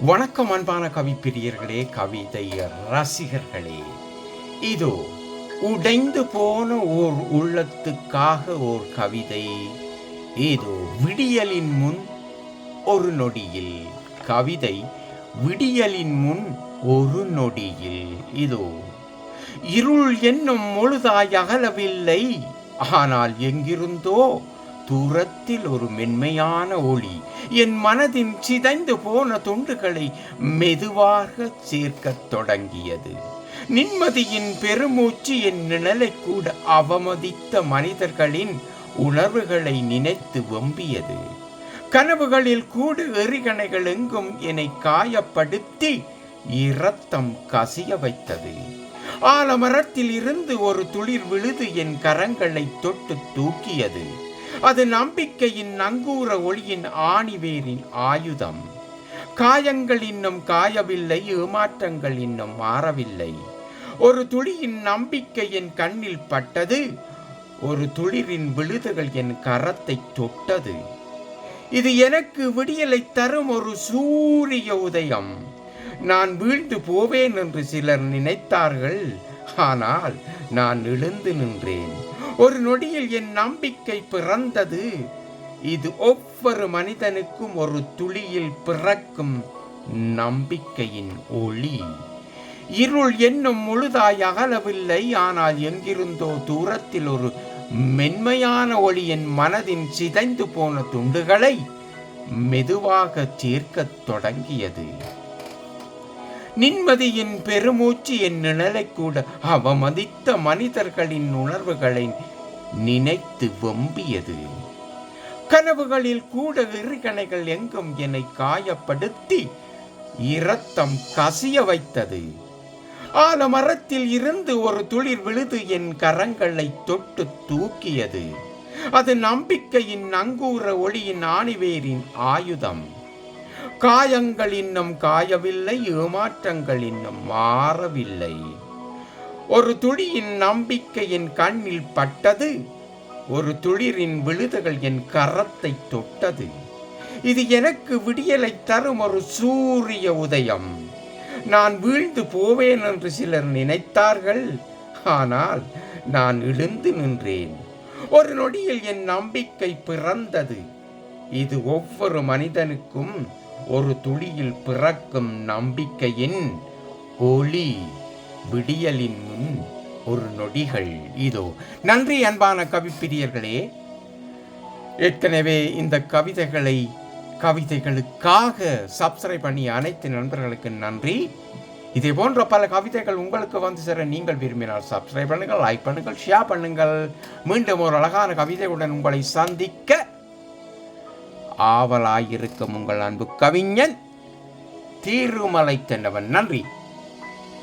வணக்கம் அன்பான கவிப்பிரியர்களே கவிதை ரசிகர்களே. இதோ உடைந்து போன ஓர் உள்ளத்துக்காக ஓர் கவிதை. இதோ விடியலின் முன் ஒரு நொடியில். கவிதை விடியலின் முன் ஒரு நொடியில். இதோ இருள் என்னும் முழுதாய் அகலவில்லை. ஆனால் எங்கிருந்தோ தூரத்தில் ஒரு மென்மையான ஒளி. என் மனதின் சிதைந்து போன துண்டுகளை மெதுவாக சேர்க்கத் தொடங்கியது. நிம்மதியின் பெருமூச்சு என் நிழலை கூட அவமதித்த மனிதர்களின் உணர்வுகளை நினைத்து வெம்பியது. கனவுகளில் கூடு எறிகணைகள் எங்கும் என்னை காயப்படுத்தி இரத்தம் கசிய வைத்தது. ஆலமரத்தில் இருந்து ஒரு துளிர் விழுது என் கரங்களை தொட்டு தூக்கியது. அது நம்பிக்கையின் நங்கூர ஒளியின் ஆணிவேரின் ஆயுதம். காயங்கள் இன்னும் காயவில்லை ஏமாற்றங்கள் இன்னும் மாறவில்லை. ஒரு துளியின் நம்பிக்கை என் கண்ணில் பட்டது ஒரு துளிரின் விழுதுகள் என் கரத்தை தொட்டது. இது எனக்கு விடியலை தரும் ஒரு சூரிய உதயம். நான் வீழ்ந்து போவேன் என்று சிலர் நினைத்தார்கள் ஆனால் நான் எழுந்து நின்றேன். ஒரு நொடியில் என் நம்பிக்கை பிறந்தது. இது ஒவ்வொரு மனிதனுக்கும் ஒரு துளியில் பிறக்கும் நம்பிக்கையின் ஒளி. இருள் என்னும் முழுதாய் அகலவில்லை ஆனால் எங்கிருந்தோ தூரத்தில் ஒரு மென்மையான ஒளி என் மனதின் சிதைந்து போன துண்டுகளை மெதுவாக சேர்க்கத் தொடங்கியது. நிம்மதியின் பெருமூச்சு என் நிழலை கூட அவமதித்த மனிதர்களின் உணர்வுகளை நினைத்து வெம்பியது. கனவுகளில் கூட விரிகணைகள் எங்கும் என்னை காயப்படுத்தி இரத்தம் கசிய வைத்தது. ஆலமரத்தில் இருந்து ஒரு துளிர் விழுது என் கரங்களை தொட்டு தூக்கியது. அது நம்பிக்கையின் நங்கூர ஒளியின் ஆணிவேரின் ஆயுதம். காயங்கள் இன்னும் காயவில்லை ஏமாற்றங்கள் இன்னும் மாறவில்லை. ஒரு துளியின் நம்பிக்கையின் கண்ணில் பட்டது ஒரு துளிரின் விழுதுகள் என் கரத்தை தொட்டது. இது எனக்கு விடியலை தரும் ஒரு சூரிய உதயம். நான் வீழ்ந்து போவேன் என்று சிலர் நினைத்தார்கள் ஆனால் நான் எழுந்து நின்றேன். ஒரு நொடியில் என் நம்பிக்கை பிறந்தது. இது ஒவ்வொரு மனிதனுக்கும் ஒரு துளியில் பிறக்கும் நம்பிக்கையின் ஒளி விடியலின் முன் ஒரு நொடிகள். இதோ நன்றி அன்பான கவிப்பிரியர்களே. ஏற்கனவே இந்த கவிதைகளை கவிதைகளுக்காக சப்ஸ்கிரைப் பண்ணி அனைத்து நண்பர்களுக்கு நன்றி. இதே போன்ற பல கவிதைகள் உங்களுக்கு வந்து சேர நீங்கள் விரும்பினால் சப்ஸ்கிரைப் பண்ணுங்கள் லைக் பண்ணுங்கள் ஷேர் பண்ணுங்கள். மீண்டும் ஒரு அழகான கவிதையுடன் உங்களை சந்திக்க ஆவலாயிருக்கும் உங்கள் அன்பு கவிஞன். தீருமலை தென்னவன் நன்றி.